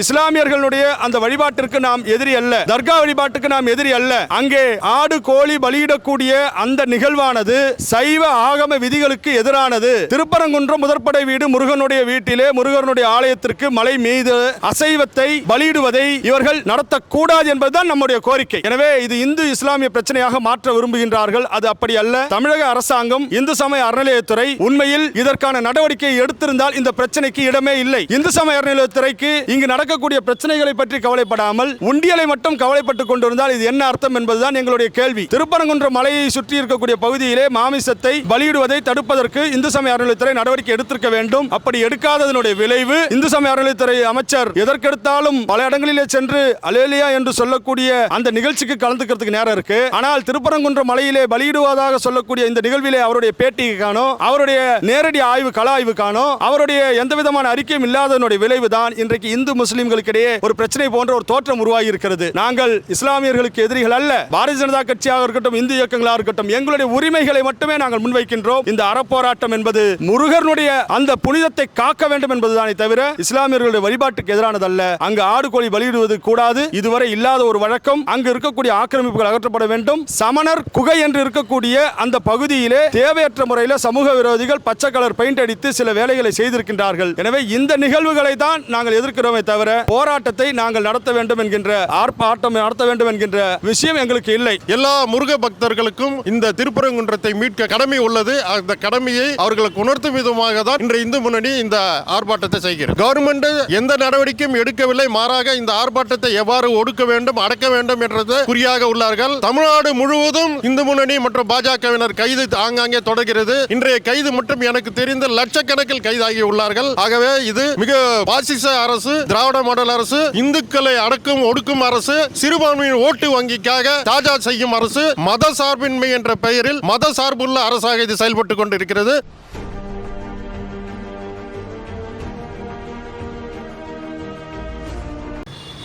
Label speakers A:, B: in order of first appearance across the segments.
A: இஸ்லாமியர்களுடைய அந்த வழிபாட்டிற்கு நாம் எதிரி அல்ல. தர்கா வழிபாட்டுக்கு நாம் எதிரி அல்ல. அங்கே ஆடு கோழி பலியிடக்கூடிய அந்த நிகழ்வானது சைவ ஆகம விதிகளுக்கு எதிரானது. திருப்பரங்குன்றம் முதற்படை வீடு முருகனுடைய வீட்டிலே முருகனுடைய ஆலயத்திற்கு மலை மீது அசைவத்தை பலியிடுவதை இவர்கள் நடத்தக்கூடாது என்பதுதான் நம்முடைய கோரிக்கை. எனவே இது இந்து இஸ்லாமிய பிரச்சனையாக மாற்ற விரும்புகின்றார்கள். அது அப்படி அல்ல. தமிழக அரசாங்கம் இந்து சமய அறநிலையத்துறை உண்மையில் இதற்கான நடவடிக்கை எடுத்திருந்தால் இந்த பிரச்சனைக்கு இடமே இல்லை. இந்து சமய அறநிலையத்துறைக்கு இங்கு நடக்கக்கூடிய பிரச்சனைகளை பற்றி கவலைப்படாமல் உண்டியலை மட்டும் கவலைப்பட்டுக் கொண்டிருந்தால் இது என்ன அர்த்தம் என்பதுதான் எங்களுடைய கேள்வி. திருப்பரங்குன்ற மலையை சுற்றி இருக்கக்கூடிய பகுதியிலே மாமிசத்தை பலியிடுவதை தடுப்பதற்கு இந்து சமய அறநிலையத்துறை நடவடிக்கை எடுத்திருக்க வேண்டும். அப்படி எடுக்காததனுடைய விளைவு இந்து சமய அறநிலையத்துறை அமைச்சர் எதற்கெடுத்தாலும் பல இடங்களிலே சென்று அலேலியா என்று சொல்லக்கூடிய அந்த நிகழ்ச்சிக்கு கலந்துக்கிறதுக்கு நேரம் இருக்கு. ஆனால் திருப்பரங்குன்றம் மலையிலே பலியிடுவதாக சொல்லக்கூடிய இந்த நிகழ்விலே அவருடைய பேட்டியை காணோம். அவருடைய நேரடி ஆய்வு கள ஆய்வு காணோம். அவருடைய எந்த விதமான அறிக்கையும் இல்லாததனுடைய விளைவு தான் இன்றைக்கு இந்து முஸ்லிம் இடையே ஒரு பிரச்சனை போன்ற ஒரு தோற்றம் உருவாகி இருக்கிறது நாங்கள் இஸ்லாமியர்களுக்கு எதிரிகள் அல்ல. பாரதிய ஜனதா கட்சியாக இருக்கட்டும் இந்து இயக்கங்களாக இருக்கட்டும் எங்களுடைய உரிமைகளை மட்டுமே நாங்கள் முன்வைக்கின்றோம். இந்த அறப்போராட்டம் என்பது முருகனுடைய அந்த புனிதத்தை காக்க வேண்டும் என்பதுதானே தவிர இஸ்லாமியர்களுடைய வழிபாட்டுக்கு எதிரானதல்ல அங்கு ஆடு கோழி பலியிடுவது கூடாது. இதுவரை இல்லாத ஒரு வழக்கம். அங்கு இருக்கக்கூடிய ஆக்கிரமிப்புகள் அகற்றப்பட வேண்டும். சமணர் குகை என்று இருக்கக்கூடிய அந்த பகுதியிலே தேவையற்ற முறையில் சமூக விரோதிகள் பச்சை கலர் பெயிண்ட் அடித்து சில வேலைகளை செய்திருக்கின்றார்கள். எனவே இந்த நிகழ்வுகளை தான் நாங்கள் எதிர்க்கிறோமே தவிர போராட்டத்தை நாங்கள் நடத்த வேண்டும் என்கின்ற ஆர்ப்பாட்டம் நடத்த வேண்டும் என்கின்ற விஷயம் எங்களுக்கு இல்லை.
B: எல்லா முருக பக்தர்களுக்கும் இந்த திருப்பரங்குன்றத்தை மீட்க கடமை உள்ளது. அந்த கடமையை அவர்களுக்கு உணர்த்தும் விதமாக தான் இன்று இந்து முன்னணி இந்த ஆர்ப்பாட்டத்தை செய்கிறது. கவர்மெண்ட் எந்த நடவடிக்கையும் எடுக்கவில்லை. மாறாக இந்த ஆர்ப்பாட்டத்தை எவ்வாறு ஒடுக்க வேண்டும் அடக்க வேண்டும் என்றது குறியாக உள்ளார்கள். தமிழ்நாடு முழுவதும் இந்து முன்னணி மற்றும் பாஜகவினர் கைது ஆங்காங்கே தொடர்கிறது. இன்றைய கைது மட்டும் எனக்கு தெரிந்த லட்சக்கணக்கில் கைதாகி உள்ளார்கள். ஆகவே இது மிக பாசிச அரசு திராவிட மாடல் அரசு இந்துக்களை அடக்கும் ஒடுக்கும் அரசு சிறுபான்மையின் ஓட்டு வங்கிக்காக தாஜா செய்யும் அரசு மத சார்பின்மை என்ற பெயரில் மத சார்புள்ள அரசாக இது செயல்பட்டு கொண்டிருக்கிறது.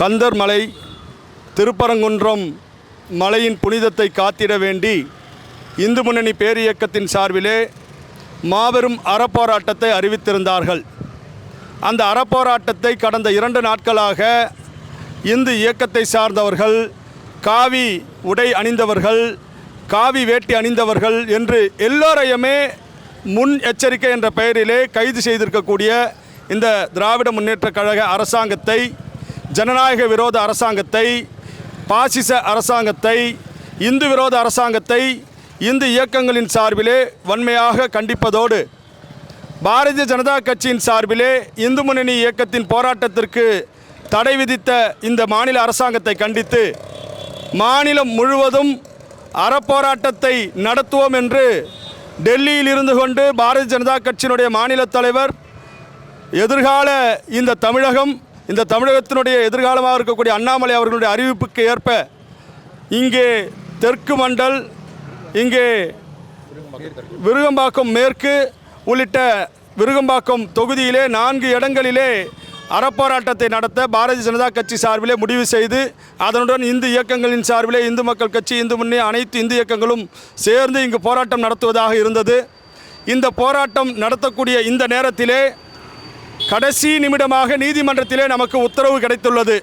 A: கந்தர் மலை திருப்பரங்குன்றம் மலையின் புனிதத்தை காத்திட வேண்டி இந்து முன்னணி பேரியக்கத்தின் சார்பிலே மாபெரும் அறப்போராட்டத்தை அறிவித்திருந்தார்கள். அந்த அறப்போராட்டத்தை கடந்த இரண்டு நாட்களாக இந்து இயக்கத்தை சார்ந்தவர்கள் காவி உடை அணிந்தவர்கள் காவி வேட்டி அணிந்தவர்கள் என்று எல்லோரையுமே முன் எச்சரிக்கை என்ற பெயரிலே கைது செய்திருக்கக்கூடிய இந்த திராவிட முன்னேற்ற கழக அரசாங்கத்தை ஜனநாயக விரோத அரசாங்கத்தை பாசிச அரசாங்கத்தை இந்து விரோத அரசாங்கத்தை இந்து இயக்கங்களின் சார்பிலே வன்மையாக கண்டிப்பதோடு பாரதிய ஜனதா கட்சியின் சார்பிலே இந்து முன்னணி இயக்கத்தின் போராட்டத்திற்கு தடை விதித்த இந்த மாநில அரசாங்கத்தை கண்டித்து மாநிலம் முழுவதும் அறப்போராட்டத்தை நடத்துவோம் என்று டெல்லியில் இருந்து கொண்டு பாரதிய ஜனதா கட்சியினுடைய மாநில தலைவர் எதிர்கால இந்த தமிழகம் இந்த தமிழகத்தினுடைய எதிர்காலமாக இருக்கக்கூடிய அண்ணாமலை அவர்களுடைய அறிவிப்புக்கு ஏற்ப இங்கே தெற்கு மண்டல் இங்கே விருகம்பாக்கம் மேற்கு உள்ளிட்ட விருகம்பாக்கம் தொகுதியிலே நான்கு இடங்களிலே அறப்போராட்டத்தை நடத்த பாரதிய ஜனதா கட்சி சார்பிலே முடிவு செய்து அதனுடன் இந்து இயக்கங்களின் சார்பிலே இந்து மக்கள் கட்சி இந்து முன்னே அனைத்து இந்து இயக்கங்களும் சேர்ந்து இங்கு போராட்டம் நடத்துவதாக இருந்தது. இந்த போராட்டம் நடத்தக்கூடிய இந்த நேரத்திலே கடைசி நிமிடமாக நீதிமன்றத்திலே நமக்கு உத்தரவு கிடைத்துள்ளது.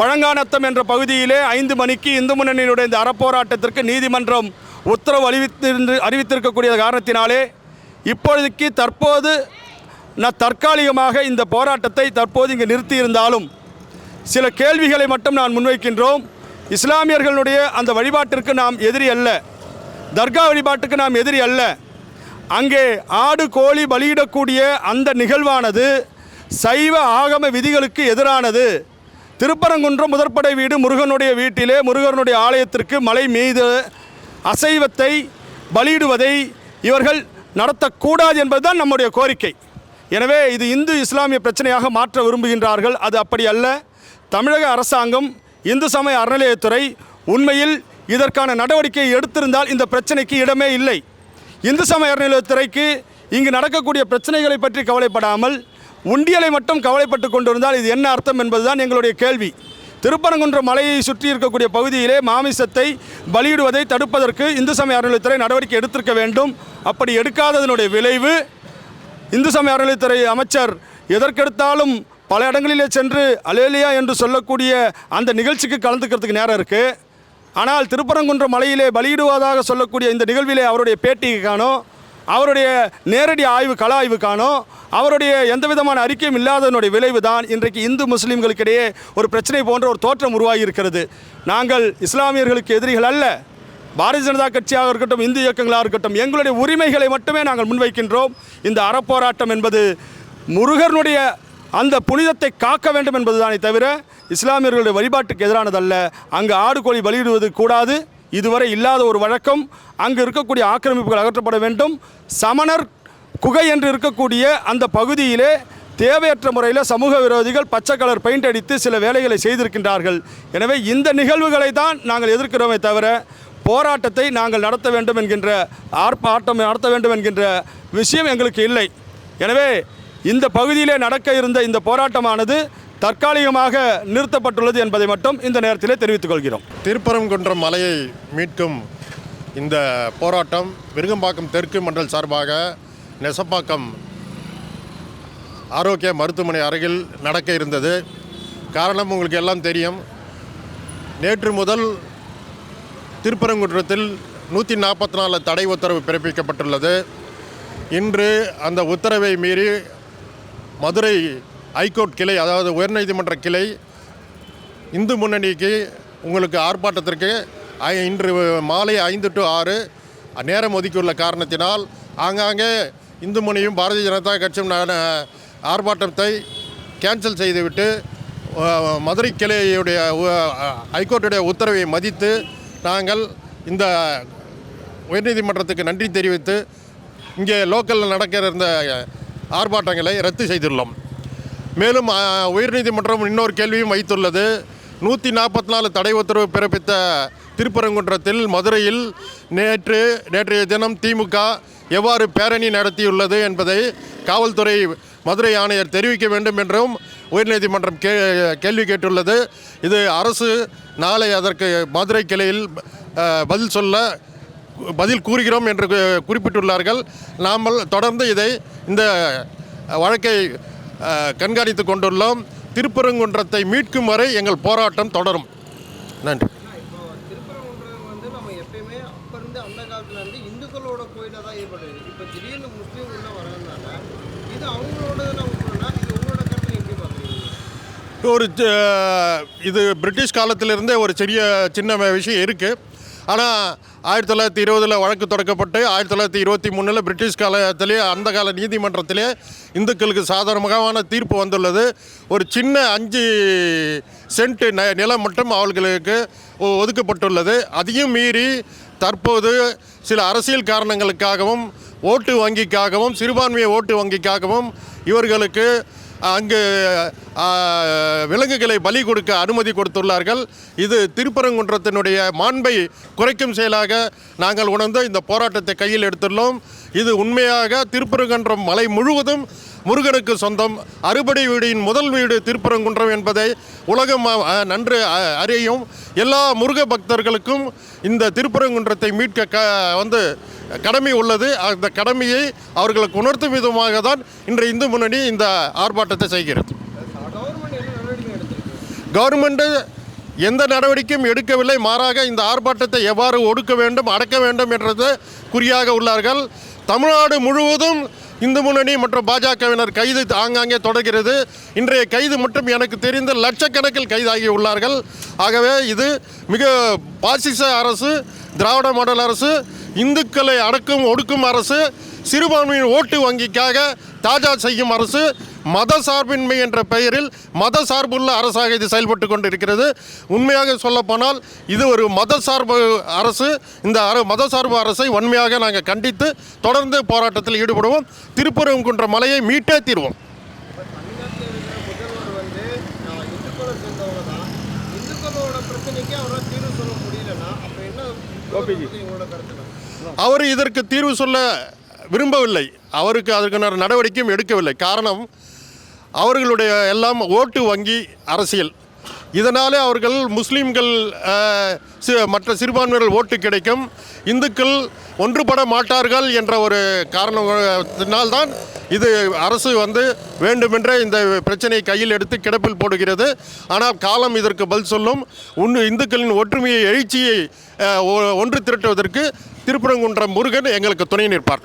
A: பழங்கானத்தம் என்ற பகுதியிலே ஐந்து மணிக்கு இந்து முன்னணியினுடைய இந்த அறப்போராட்டத்திற்கு நீதிமன்றம் உத்தரவு அறிவித்திருந்து அறிவித்திருக்கக்கூடிய காரணத்தினாலே இப்பொழுதுக்கு தற்போது நான் தற்காலிகமாக இந்த போராட்டத்தை தற்போது இங்கே நிறுத்தியிருந்தாலும் சில கேள்விகளை மட்டும் நான் முன்வைக்கின்றோம். இஸ்லாமியர்களுடைய அந்த வழிபாட்டிற்கு நாம் எதிரி அல்ல. தர்கா வழிபாட்டுக்கு நாம் எதிரி அல்ல. அங்கே ஆடு கோழி பலியிடக்கூடிய அந்த நிகழ்வானது சைவ ஆகம விதிகளுக்கு எதிரானது. திருப்பரங்குன்றம் முதற்படை வீடு முருகனுடைய வீட்டிலே முருகனுடைய ஆலயத்திற்கு மலை மீது அசைவத்தை பலியிடுவதை இவர்கள் நடத்தக்கூடாது என்பதுதான் நம்முடைய கோரிக்கை. எனவே இது இந்து இஸ்லாமிய பிரச்சனையாக மாற்ற விரும்புகின்றார்கள். அது அப்படி அல்ல. தமிழக அரசாங்கம் இந்து சமய அறநிலையத்துறை உண்மையில் இதற்கான நடவடிக்கை எடுத்திருந்தால் இந்த பிரச்சனைக்கு இடமே இல்லை. இந்து சமய அறநிலையத்துறைக்கு இங்கு நடக்கக்கூடிய பிரச்சனைகளை பற்றி கவலைப்படாமல் உண்டியலை மட்டும் கவலைப்பட்டு கொண்டிருந்தால் இது என்ன அர்த்தம் என்பதுதான் எங்களுடைய கேள்வி. திருப்பரங்குன்றம் மலையை சுற்றி இருக்கக்கூடிய பகுதியிலே மாமிசத்தை பலியிடுவதை தடுப்பதற்கு இந்து சமய அறநிலையத்துறை நடவடிக்கை எடுத்திருக்க வேண்டும். அப்படி எடுக்காததனுடைய விளைவு இந்து சமய அறநிலையத்துறை அமைச்சர் எதற்கெடுத்தாலும் பல இடங்களிலே சென்று அலேலியா என்று சொல்லக்கூடிய அந்த நிகழ்ச்சிக்கு கலந்துக்கிறதுக்கு நேரம் இருக்குது ஆனால் திருப்பரங்குன்றம் மலையிலே பலியிடுவதாக சொல்லக்கூடிய இந்த நிகழ்விலே அவருடைய பேட்டியை காணும். அவருடைய நேரடி ஆய்வு கள ஆய்வு காணோம். அவருடைய எந்த விதமான அறிக்கையும் இல்லாததனுடைய விளைவு தான் இன்றைக்கு இந்து முஸ்லீம்களுக்கிடையே ஒரு பிரச்சனை போன்ற ஒரு தோற்றம் உருவாகி இருக்கிறது நாங்கள் இஸ்லாமியர்களுக்கு எதிரிகள் அல்ல. பாரதிய ஜனதா கட்சியாக இருக்கட்டும் இந்து இயக்கங்களாக இருக்கட்டும் எங்களுடைய உரிமைகளை மட்டுமே நாங்கள் முன்வைக்கின்றோம். இந்த அறப்போராட்டம் என்பது முருகனுடைய அந்த புனிதத்தை காக்க வேண்டும் என்பதுதானே தவிர இஸ்லாமியர்களுடைய வழிபாட்டுக்கு எதிரானதல்ல. அங்கு ஆடு கோழி பலியிடுவது கூடாது. இதுவரை இல்லாத ஒரு வழக்கம் அங்கு இருக்கக்கூடிய ஆக்கிரமிப்புகள் அகற்றப்பட வேண்டும். சமணர் குகை என்று இருக்கக்கூடிய அந்த பகுதியிலே தேவையற்ற முறையில் சமூக விரோதிகள் பச்சை கலர் பெயிண்ட் அடித்து சில வேலைகளை செய்திருக்கின்றார்கள். எனவே இந்த நிகழ்வுகளை தான் நாங்கள் எதிர்க்கிறோமே தவிர போராட்டத்தை நாங்கள் நடத்த வேண்டும் என்கின்ற ஆர்ப்பாட்டம் நடத்த வேண்டும் என்கின்ற விஷயம் எங்களுக்கு இல்லை. எனவே இந்த பகுதியிலே நடக்க இருந்த இந்த போராட்டமானது தற்காலிகமாக நிறுத்தப்பட்டுள்ளது என்பதை மட்டும் இந்த நேரத்திலே தெரிவித்துக் கொள்கிறோம்.
B: திருப்பரங்குன்றம் மலையை மீட்கும் இந்த போராட்டம் விருகம்பாக்கம் தெற்கு மண்டல் சார்பாக நெசப்பாக்கம் ஆரோக்கிய மருத்துவமனை அருகில் நடக்க இருந்தது. காரணம் உங்களுக்கு எல்லாம் தெரியும். நேற்று முதல் திருப்பரங்குன்றத்தில் நூற்றி நாற்பத்தி நாலு தடை உத்தரவு பிறப்பிக்கப்பட்டுள்ளது. இன்று அந்த உத்தரவை மீறி மதுரை ஹைகோர்ட் கிளை அதாவது உயர்நீதிமன்ற கிளை இந்து முன்னணிக்கு உங்களுக்கு ஆர்ப்பாட்டத்திற்கு ஐ- இன்று மாலை ஐந்து டு ஆறு நேரம் ஒதுக்கியுள்ள காரணத்தினால் ஆங்காங்கே இந்து முனியும் பாரதிய ஜனதா கட்சியும் ஆர்ப்பாட்டத்தை கேன்சல் செய்துவிட்டு மதுரை கிளையுடைய ஹைகோர்ட்டுடைய உத்தரவை மதித்து நாங்கள் இந்த உயர்நீதிமன்றத்துக்கு நன்றி தெரிவித்து இங்கே லோக்கலில் நடக்கிற இந்த ஆர்ப்பாட்டங்களை ரத்து செய்துள்ளோம். மேலும் உயர்நீதிமன்றம் இன்னொரு கேள்வியும் வைத்துள்ளது. நூற்றி நாற்பத்தி நாலு தடை உத்தரவு பிறப்பித்த திருப்பரங்குன்றத்தில் மதுரையில் நேற்று நேற்றைய தினம் திமுக எவ்வாறு பேரணி நடத்தியுள்ளது என்பதை காவல்துறை மதுரை ஆணையர் தெரிவிக்க வேண்டும் என்றும் உயர்நீதிமன்றம் கே கேள்வி கேட்டுள்ளது. இது அரசு நாளை அதற்கு மதுரை கிளையில் பதில் சொல்ல பதில் கூறுகிறோம் என்று குறிப்பிட்டுள்ளார்கள். நாமல் தொடர்ந்து இதை இந்த வழக்கை கண்காணித்து கொண்டுள்ளோம். திருப்பரங்குன்றத்தை மீட்கும் வரை எங்கள் போராட்டம் தொடரும். நன்றி. ஒரு இது பிரிட்டிஷ் காலத்திலிருந்தே ஒரு சிறிய சின்ன விஷயம் இருக்குது ஆனால் ஆயிரத்தி தொள்ளாயிரத்தி இருபதில் வழக்கு தொடக்கப்பட்டு ஆயிரத்தி தொள்ளாயிரத்தி இருபத்தி மூணில் பிரிட்டிஷ் காலத்திலே அந்த கால நீதிமன்றத்திலே இந்துக்களுக்கு சாதாரணமான தீர்ப்பு வந்துள்ளது. ஒரு சின்ன அஞ்சு சென்ட் ந நிலம் மட்டும் அவர்களுக்கு ஒ- ஒதுக்கப்பட்டுள்ளது. அதையும் மீறி தற்போது சில அரசியல் காரணங்களுக்காகவும் ஓட்டு வங்கிக்காகவும் சிறுபான்மையை ஓட்டு வங்கிக்காகவும் இவர்களுக்கு அங்கு விலங்குகளை பலி கொடுக்க அனுமதி கொடுத்துள்ளார்கள். இது திருப்பரங்குன்றத்தினுடைய மாண்பை குறைக்கும் செயலாக நாங்கள் உணர்ந்து இந்த போராட்டத்தை கையில் எடுத்துள்ளோம். இது உண்மையாக திருப்பரங்குன்றம் மலை முழுவதும் முருகனுக்கு சொந்தம். அறுபடை வீடின் முதல் வீடு திருப்பரங்குன்றம் என்பதை உலகம் நன்று அறியும். எல்லா முருக பக்தர்களுக்கும் இந்த திருப்பரங்குன்றத்தை மீட்க க வந்து கடமை உள்ளது. அந்த கடமையை அவர்களுக்கு உணர்த்தும் விதமாக தான் இன்று இந்து முன்னணி இந்த ஆர்ப்பாட்டத்தை செய்கிறது.
C: கவர்மெண்ட்
B: எந்த நடவடிக்கையும் எடுக்கவில்லை. மாறாக இந்த ஆர்ப்பாட்டத்தை எவ்வாறு ஒடுக்க வேண்டும் அடக்க வேண்டும் என்றது குறியாக உள்ளார்கள். தமிழ்நாடு முழுவதும் இந்து முன்னணி மற்றும் பாஜகவினர் கைது ஆங்காங்கே தொடர்கிறது. இன்றைய கைது மட்டும் எனக்கு தெரிந்த லட்சக்கணக்கில் கைதாகி உள்ளார்கள். ஆகவே இது மிக பாசிச அரசு திராவிட மாடல் அரசு இந்துக்களை அடக்கும் ஒடுக்கும் அரசு சிறுபான்மையின் ஓட்டு வங்கிக்காக தாஜா செய்யும் அரசு மத சார்பின்மை என்ற பெயரில் மத சார்புள்ள அரசாக இது செயல்பட்டு கொண்டிருக்கிறது. உண்மையாக சொல்லப்போனால் இது ஒரு மத சார்பு அரசு. இந்த அர மத சார்பு அரசை உண்மையாக நாங்கள் கண்டித்து தொடர்ந்து போராட்டத்தில் ஈடுபடுவோம். திருப்பரங்குன்ற மலையை மீட்டே தீர்வோம்.
C: பிரச்சனைக்கு அவரால் தீர்வு சொல்ல முடியலன்னா அப்போ என்ன உங்களோட கருத்து என்ன?
B: அவர் இதற்கு தீர்வு சொல்ல விரும்பவில்லை. அவருக்கு அதற்கான நடவடிக்கையும் எடுக்கவில்லை. காரணம் அவர்களுடைய எல்லாம் ஓட்டு வங்கி அரசியல். இதனாலே அவர்கள் முஸ்லீம்கள் மற்ற சிறுபான்மையினர் ஓட்டு கிடைக்கும். இந்துக்கள் ஒன்றுபட மாட்டார்கள் என்ற ஒரு காரணத்தினால்தான் இது அரசு வந்து வேண்டுமென்றே இந்த பிரச்சனையை கையில் எடுத்து கிடப்பில் போடுகிறது. ஆனால் காலம் இதற்கு பதில் சொல்லும். உன்னு இந்துக்களின் ஒற்றுமையை எழுச்சியை ஒ- ஒன்று திரட்டுவதற்கு திருப்பரங்குன்றம் முருகன் எங்களுக்கு துணை நிற்பார்.